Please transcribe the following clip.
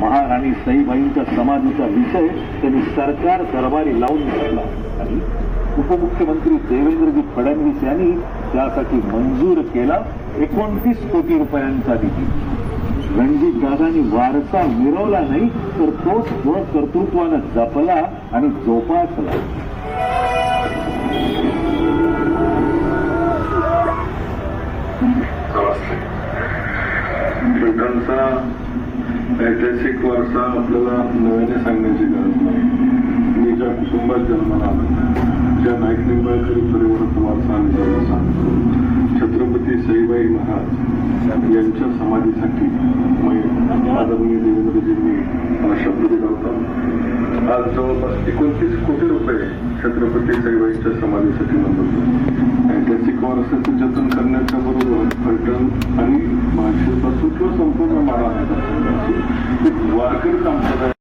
महाराणी सईबाईंच्या समाधीचा विषय त्यांनी सरकार दरबारी लावून घेतला आणि उपमुख्यमंत्री देवेंद्रजी फडणवीस यांनी त्यासाठी मंजूर केला एकोणतीस कोटी रुपयांचा निधी. रणजित दादांनी वारसा मिरवला नाही तर तोच स्वकर्तृत्वानं जपला आणि जोपासला. ब्रिटनचा ऐतिहासिक वारसा आपल्याला नव्याने सांगण्याची गरज नाही. मी ज्या कुटुंबात जन्माला आलो ज्या नाईक निंबाळकरी परिवाराचा वारसा आणि जन्म सांगतो छत्रपती सईबाई महाराज यांच्या समाधीसाठी आदरणीय देवेंद्रजींनी मला शब्द दिला होता. आज जवळपास एकोणतीस कोटी रुपये छत्रपती साईबाईंच्या समाधीसाठी मंजूर ऐतिहासिक वारसाचं जतन करण्याच्या बरोबर पर्यटन आणि ಮಾಡೋಣ ಇದು ವರ್ಕರ್ ನಮ್ಮ